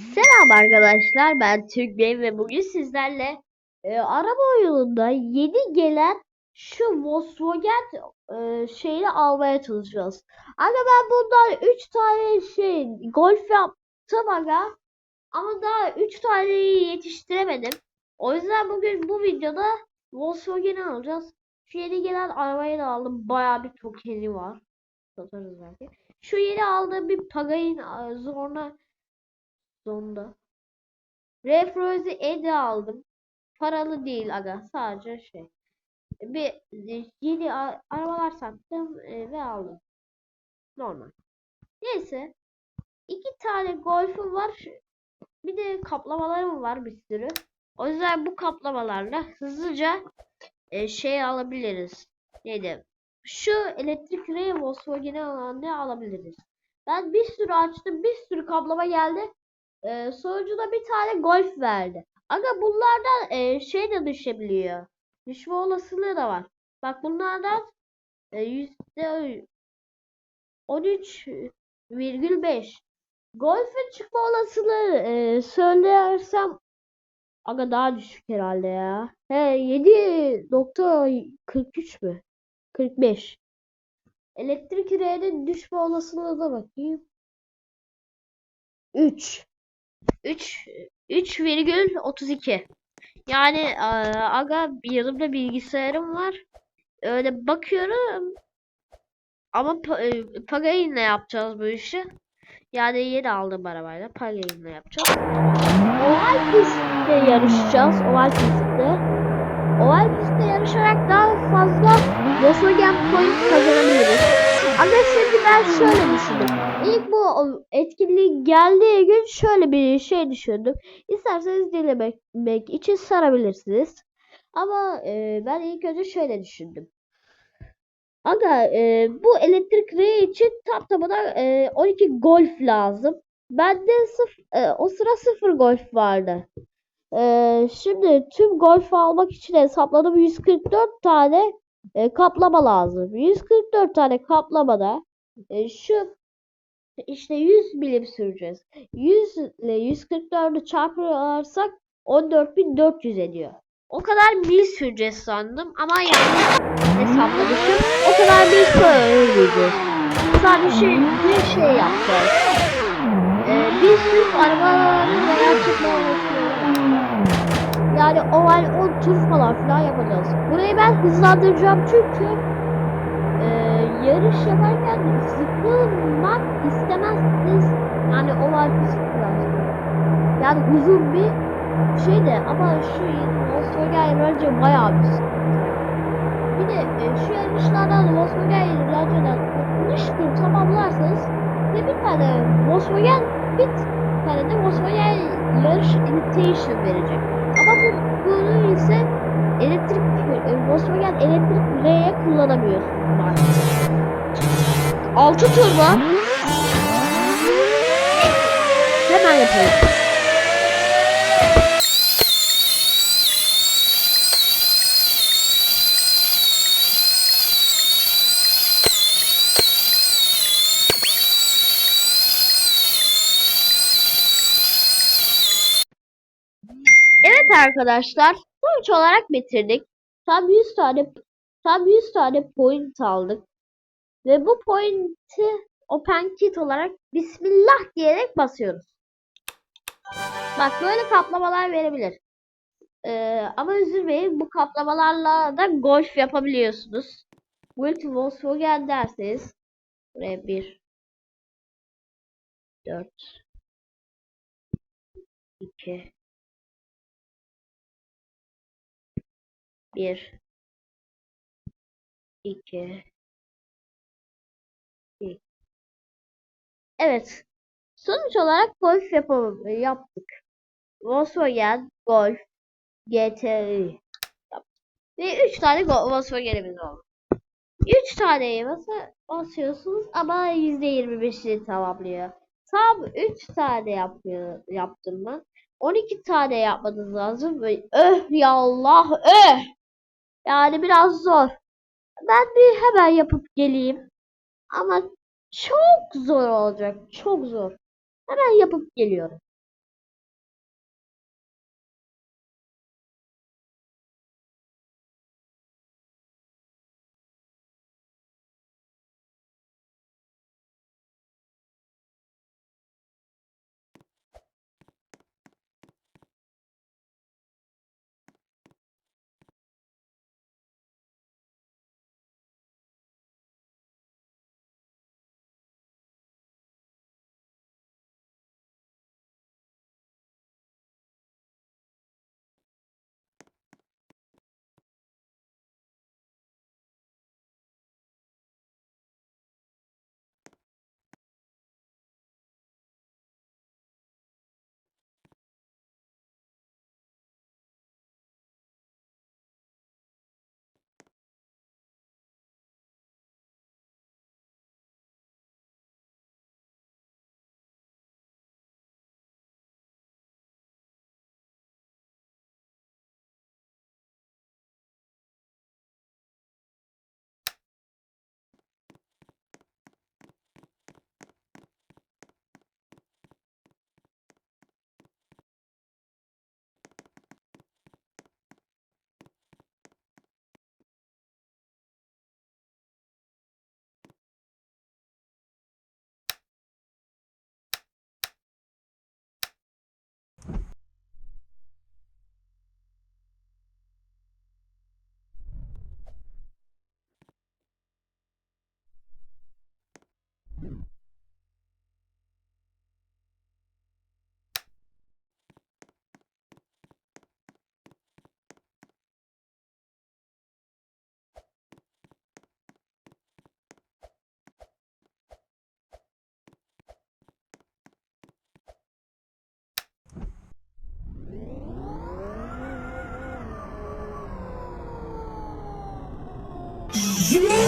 Selam arkadaşlar ben Türk Bey ve bugün sizlerle e, araba oyununda yeni gelen şu Volkswagen e, şeyini almaya çalışacağız. Aga ben bundan 3 tane şey Golf yaptım aga ama daha 3 taneyi yetiştiremedim. O yüzden bugün bu videoda Volkswagen'i alacağız. Şu yeni gelen arabayı da aldım. Bayağı bir tokeni var. Satarız belki. Şu yeni aldığım bir Pagani Zorna Zonda. Refrozi Ede aldım. Paralı değil aga. Sadece şey. Bir e, yeni arabalar sattım e, ve aldım. Normal. Neyse. iki tane golfüm var. Bir de kaplamalarım var bir sürü. O yüzden bu kaplamalarla hızlıca e, şey alabiliriz. Neydi? Şu elektrik direği Volkswagen'e alanı alabiliriz. Ben bir sürü açtım. Bir sürü kaplama geldi. Ee, sonucunda bir tane golf verdi. Aga bunlardan e, şey de düşebiliyor. Düşme olasılığı da var. Bak bunlardan e, yüzde 13,5. Golf'ün çıkma olasılığı e, söylersem aga daha düşük herhalde ya. He 7.43 mü? 45. Elektrik direğinin düşme olasılığına bakayım. 3. 3 3,32. Yani aa, aga yanımda bilgisayarım var. Öyle bakıyorum. Ama pa e, Pagain'le yapacağız bu işi. Yani yeni aldığım arabayla Pagain'le yapacağız. Oval pistte yarışacağız. Oval pistte. Oval pistte yarışarak daha fazla Volkswagen point kazanabiliriz. Ama şimdi ben şöyle düşündüm. İlk bu etkinliği geldiği gün şöyle bir şey düşündüm. İsterseniz dinlemek için sarabilirsiniz. Ama e, ben ilk önce şöyle düşündüm. Aga e, bu elektrik reyi için tam tamına e, 12 golf lazım. Bende sıf e, o sıra sıfır golf vardı. E, şimdi tüm golf almak için hesapladım 144 tane e, kaplama lazım. 144 tane kaplamada e, şu işte 100 milim süreceğiz. 100 ile 144'ü çarparsak 14.400 ediyor. O kadar mil süreceğiz sandım ama yanlış hesaplamışım. O kadar mil sürmeyeceğiz. Sadece şey, bir şey yapacağız. Ee, bir sürü arabaların veya çıkma Yani oval 10 tur falan filan yapacağız. Burayı ben hızlandıracağım çünkü e, yarış yaparken sıkılmak istemezsiniz. Yani oval psikolojisi. Yani uzun bir şey de ama şu Volkswagen bence bayağı bir. Bir de e, şu yarışlardan Volkswagen yarışlardan 60 tur tamamlarsanız ve bir tane Volkswagen bir tane de Volkswagen yarış invitation verecek. Ama bu bunu ise elektrik e, Volkswagen elektrik R'ye kullanamıyorsunuz maalesef. 6 tur var. Hemen yapalım. Evet arkadaşlar sonuç olarak bitirdik. Tam 100 tane tam 100 tane point aldık. Ve bu pointi open kit olarak bismillah diyerek basıyoruz. Bak böyle kaplamalar verebilir. Ee, ama üzülmeyin bu kaplamalarla da golf yapabiliyorsunuz. Multi Volkswagen derseniz buraya 1 4 2 1 2 2 Evet. Sonuç olarak golf yapalım, yaptık. Volkswagen, Golf, GTI. Ve 3 tane Volkswagen'imiz oldu. 3 taneye basa basıyorsunuz ama %25'ini tamamlıyor. Tam 3 tane yapıyor, yaptım ben. 12 tane yapmanız lazım. Öh ya Allah öh. Yani biraz zor. Ben bir hemen yapıp geleyim. Ama çok zor olacak. Çok zor. Hemen yapıp geliyorum. you